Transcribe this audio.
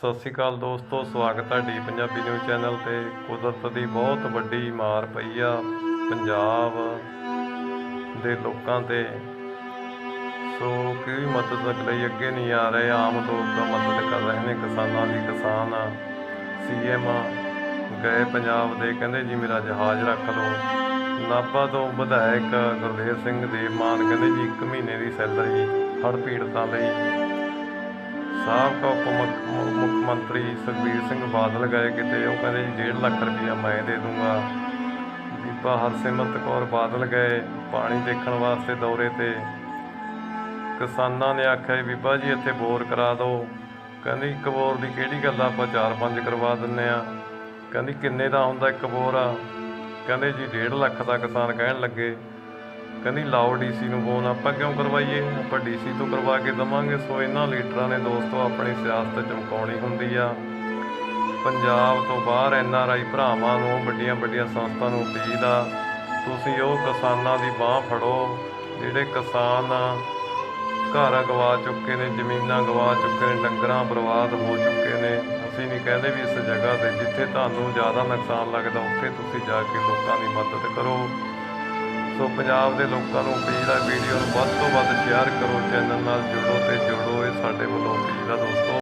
ਸਤਿ ਸ਼੍ਰੀ ਅਕਾਲ ਦੋਸਤੋ, ਸਵਾਗਤ ਹੈ ਡੀ ਪੰਜਾਬੀ ਨਿਊਜ਼ ਚੈਨਲ ਤੇ। ਕੁਦਰਤ ਦੀ ਬਹੁਤ ਵੱਡੀ ਮਾਰ ਪਈ ਆ ਪੰਜਾਬ ਦੇ ਲੋਕਾਂ ਤੇ। ਸੋ ਕੋਈ ਮਦਦ ਲਈ ਅੱਗੇ ਨਹੀਂ ਆ ਰਹੇ? ਆਮ ਲੋਕ ਮਦਦ ਕਰ ਰਹੇ ਨੇ। ਕਿਸਾਨਾਂ ਦੀ ਕਿਸਾਨ ਆ ਸੀਐਮ ਗਏ ਪੰਜਾਬ ਦੇ। ਕਹਿੰਦੇ, ਜੀ ਮੇਰਾ ਜਹਾਜ਼ ਰੱਖ ਲਓ। ਨਾਭਾ ਤੋਂ ਵਿਧਾਇਕ ਗੁਰਦੇਵ ਸਿੰਘ ਦੇਵਮਾਨ ਕਹਿੰਦੇ, ਜੀ 1 ਮਹੀਨੇ ਦੀ ਸੈਲਰੀ ਹੜ੍ਹ ਪੀੜਤਾਂ ਲਈ ਸਾਬਕਾ ਉਪ ਮੁੱਖ ਮੁੱਖ ਮੰਤਰੀ ਸੁਖਬੀਰ ਸਿੰਘ ਬਾਦਲ ਗਏ ਕਿਤੇ, ਉਹ ਕਹਿੰਦੇ ਜੀ 1.5 ਲੱਖ ਰੁਪਇਆ ਮੈਂ ਦੇ ਦੂੰਗਾ। ਬੀਬਾ ਹਰਸਿਮਰਤ ਕੌਰ ਬਾਦਲ ਗਏ ਪਾਣੀ ਦੇਖਣ ਵਾਸਤੇ ਦੌਰੇ ਤੇ। ਕਿਸਾਨਾਂ ਨੇ ਆਖਿਆ ਜੀ, ਬੀਬਾ ਜੀ, ਇੱਥੇ ਬੋਰ ਕਰਾ ਦਿਓ ਕਹਿੰਦੀ, ਇੱਕ ਬੋਰ ਦੀ ਕਿਹੜੀ ਗੱਲ ਆਪਾਂ ਚਾਰ ਪੰਜ ਕਰਵਾ ਦਿੰਨੇ ਆ। ਕਹਿੰਦੀ, ਕਿੰਨੇ ਦਾ ਹੁੰਦਾ ਇੱਕ ਬੋਰ ਆ? ਕਹਿੰਦੇ ਜੀ 1.5 ਲੱਖ ਦਾ ਕਿਸਾਨ ਕਹਿਣ ਲੱਗੇ। ਕਹਿੰਦੀ, ਲਾਓ ਡੀਸੀ ਨੂੰ ਫੋਨ ਆਪਾਂ ਕਿਉਂ ਕਰਵਾਈਏ? ਆਪਾਂ ਡੀਸੀ ਤੋਂ ਕਰਵਾ ਕੇ ਦਵਾਂਗੇ, ਸੋ ਇਹਨਾਂ ਲੀਡਰਾਂ ਨੇ ਦੋਸਤੋ ਆਪਣੀ ਸਿਆਸਤ ਚਮਕਾਉਣੀ ਹੁੰਦੀ ਆ। ਪੰਜਾਬ ਤੋਂ ਬਾਹਰ ਐਨ ਆਰ ਆਈ ਭਰਾਵਾਂ ਨੂੰ ਵੱਡੀਆਂ ਵੱਡੀਆਂ ਸੰਸਥਾ ਨੂੰ ਅਪੀਲ ਆ, ਤੁਸੀਂ ਉਹ ਕਿਸਾਨਾਂ ਦੀ ਬਾਹ ਫੜੋ, ਜਿਹੜੇ ਕਿਸਾਨ ਆ, ਘਰ ਗਵਾ ਚੁੱਕੇ ਨੇ, ਜ਼ਮੀਨਾਂ ਗਵਾ ਚੁੱਕੇ ਨੇ, ਡੰਗਰਾਂ ਬਰਬਾਦ ਹੋ ਚੁੱਕੇ ਨੇ। ਅਸੀਂ ਨਹੀਂ ਕਹਿੰਦੇ ਵੀ ਇਸ ਜਗ੍ਹਾ ਤੇ ਜਿੱਥੇ ਤੁਹਾਨੂੰ ਜ਼ਿਆਦਾ ਨੁਕਸਾਨ ਲੱਗਦਾ, ਉੱਥੇ ਤੁਸੀਂ ਜਾ ਕੇ ਲੋਕਾਂ ਦੀ ਮਦਦ ਕਰੋ। ਸੋ ਪੰਜਾਬ ਦੇ ਲੋਕਾਂ ਨੂੰ ਅਪੀਲ ਹੈ ਵੀਡੀਓ ਨੂੰ ਵੱਧ ਤੋਂ ਵੱਧ ਸ਼ੇਅਰ ਕਰੋ ਚੈਨਲ ਨਾਲ ਜੁੜੋ ਤੇ ਜੁੜੋ, ਇਹ ਸਾਡੇ ਵੱਲੋਂ ਅਪੀਲ ਆ ਦੋਸਤੋ।